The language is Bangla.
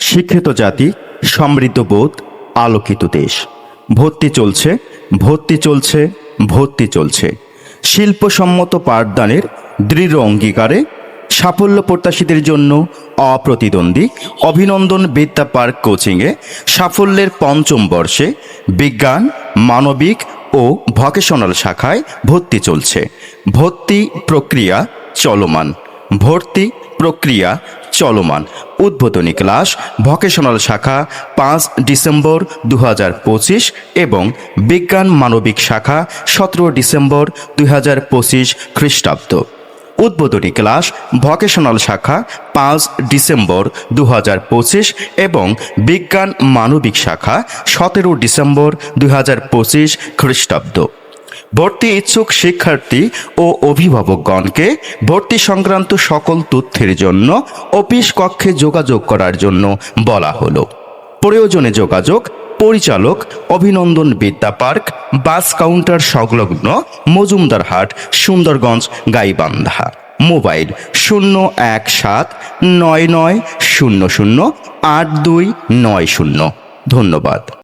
শিক্ষিত জাতি, সমৃদ্ধ বোধ, আলোকিত দেশ। ভর্তি চলছে ভর্তি চলছে ভর্তি চলছে। শিল্পসম্মত পাঠদানের দৃঢ় অঙ্গীকারে সাফল্য প্রত্যাশীদের জন্য অপ্রতিদ্বন্দ্বী অভিনন্দন বিদ্যা পার্ক কোচিংয়ে সাফল্যের পঞ্চম বর্ষে বিজ্ঞান, মানবিক ও ভকেশনাল শাখায় ভর্তি চলছে। ভর্তি প্রক্রিয়া চলমান। ভর্তি প্রক্রিয়া চলমান। উদ্বোধনী ক্লাস ভকেশনাল শাখা পাঁচ ডিসেম্বর দু এবং বিজ্ঞান মানবিক শাখা সতেরো ডিসেম্বর দুই খ্রিস্টাব্দ। উদ্বোধনী ক্লাস ভকেশনাল শাখা পাঁচ ডিসেম্বর দু এবং বিজ্ঞান মানবিক শাখা সতেরো ডিসেম্বর পঁচিশ খ্রিস্টাব্দ। ভর্তি ইচ্ছুক শিক্ষার্থী ও অভিভাবকগণকে ভর্তি সংক্রান্ত সকল তথ্যের জন্য অফিস কক্ষে যোগাযোগ করার জন্য বলা হলো। প্রয়োজনে যোগাযোগ, পরিচালক, অভিনন্দন বিদ্যা পার্ক, বাস কাউন্টার সংলগ্ন মজুমদার হাট, সুন্দরগঞ্জ, গাইবান্ধা। মোবাইল শূন্য এক সাত নয় নয় শূন্য শূন্য আট দুই নয় শূন্য। ধন্যবাদ।